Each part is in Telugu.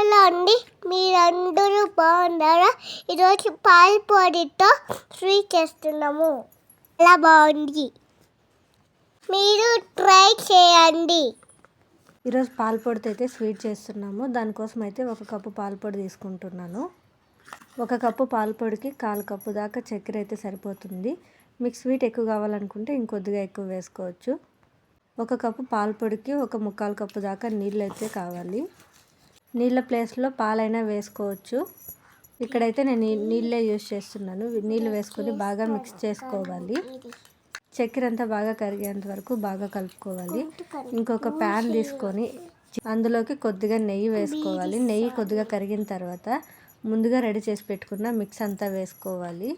హలో అండి మీరందరూ బాగున్నారా? ఈరోజు పాల్పొడితో స్వీట్ చేస్తున్నాము. చాలా బాగుంది. మీరు ట్రై చేయండి. ఈరోజు పాలపొడితో అయితే స్వీట్ చేస్తున్నాము. దానికోసం అయితే ఒక కప్పు పాలపొడి తీసుకుంటున్నాను. ఒక కప్పు పాలపొడికి కాలు కప్పు దాకా చక్కెర అయితే సరిపోతుంది. మీకు స్వీట్ ఎక్కువ కావాలనుకుంటే ఇంకొద్దిగా ఎక్కువ వేసుకోవచ్చు. ఒక కప్పు పాలపొడికి ఒక ముక్కాలు కప్పు దాకా నీళ్ళు అయితే కావాలి. నీళ్ళ ప్లేస్లో పాలైనా వేసుకోవచ్చు. ఇక్కడైతే నేను నీళ్ళే యూజ్ చేస్తున్నాను. నీళ్ళు వేసుకొని బాగా మిక్స్ చేసుకోవాలి. చక్కెర అంతా బాగా కరిగేంత వరకు బాగా కలుపుకోవాలి. ఇంకొక ప్యాన్ తీసుకొని అందులోకి కొద్దిగా నెయ్యి వేసుకోవాలి. నెయ్యి కొద్దిగా కరిగిన తర్వాత ముందుగా రెడీ చేసి పెట్టుకున్న మిక్స్ అంతా వేసుకోవాలి.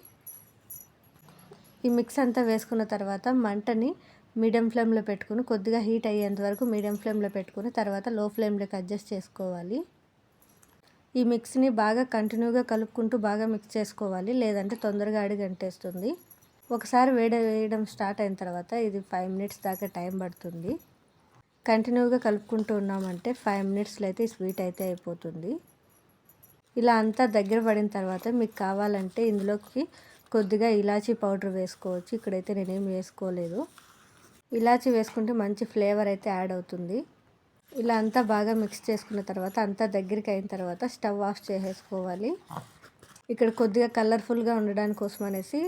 ఈ మిక్స్ అంతా వేసుకున్న తర్వాత మంటని మీడియం ఫ్లేమ్లో పెట్టుకుని కొద్దిగా హీట్ అయ్యేంత వరకు మీడియం ఫ్లేమ్లో పెట్టుకుని తర్వాత లో ఫ్లేమ్లోకి అడ్జస్ట్ చేసుకోవాలి. ఈ మిక్స్ని బాగా కంటిన్యూగా కలుపుకుంటూ బాగా మిక్స్ చేసుకోవాలి. లేదంటే తొందరగా అడిగంటేస్తుంది ఒకసారి వేడి వేయడం స్టార్ట్ అయిన తర్వాత ఇది ఫైవ్ మినిట్స్ దాకా టైం పడుతుంది. కంటిన్యూగా కలుపుకుంటూ ఉన్నామంటే ఫైవ్ మినిట్స్లో అయితే ఈ స్వీట్ అయితే అయిపోతుంది. ఇలా అంతా దగ్గర పడిన తర్వాత మీకు కావాలంటే ఇందులోకి కొద్దిగా ఇలాచీ పౌడర్ వేసుకోవచ్చు. ఇక్కడైతే నేనేం వేసుకోలేదు. ఇలాచి వేసుకుంటే మంచి ఫ్లేవర్ అయితే యాడ్ అవుతుంది. ఇలా అంతా బాగా మిక్స్ చేసుకున్న తర్వాత అంతా దగ్గరికి అయిన తర్వాత స్టవ్ ఆఫ్ చేసేసుకోవాలి. ఇక్కడ కొద్దిగా కలర్ఫుల్గా ఉండడానికి కోసం అనేసి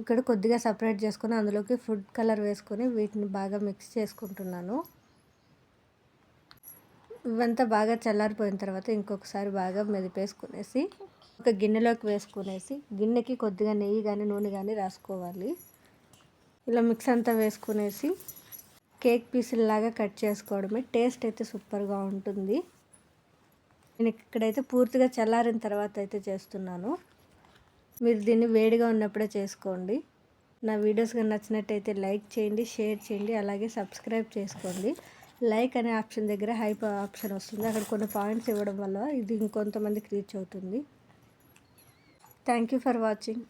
ఇక్కడ కొద్దిగా సపరేట్ చేసుకొని అందులోకి ఫుడ్ కలర్ వేసుకొని వీటిని బాగా మిక్స్ చేసుకుంటున్నాను. ఇవంతా బాగా చల్లారిపోయిన తర్వాత ఇంకొకసారి బాగా మెదిపేసుకునేసి ఒక గిన్నెలోకి వేసుకునేసి గిన్నెకి కొద్దిగా నెయ్యి కానీ నూనె కానీ రాసుకోవాలి. ఇలా మిక్స్ అంతా వేసుకునేసి కేక్ పీసుల్లాగా కట్ చేసుకోవడమే. టేస్ట్ అయితే సూపర్గా ఉంటుంది. నేను ఇక్కడైతే పూర్తిగా చల్లారిన తర్వాత అయితే చేస్తున్నాను. మీరు దీన్ని వేడిగా ఉన్నప్పుడే చేసుకోండి. నా వీడియోస్ కానీ నచ్చినట్టయితే లైక్ చేయండి షేర్ చేయండి అలాగే సబ్స్క్రైబ్ చేసుకోండి. లైక్ అనే ఆప్షన్ దగ్గర హైప్ ఆప్షన్ వస్తుంది. అక్కడ కొన్ని పాయింట్స్ ఇవ్వడం వల్ల ఇది ఇంకొంతమందికి రీచ్ అవుతుంది. Thank you for watching.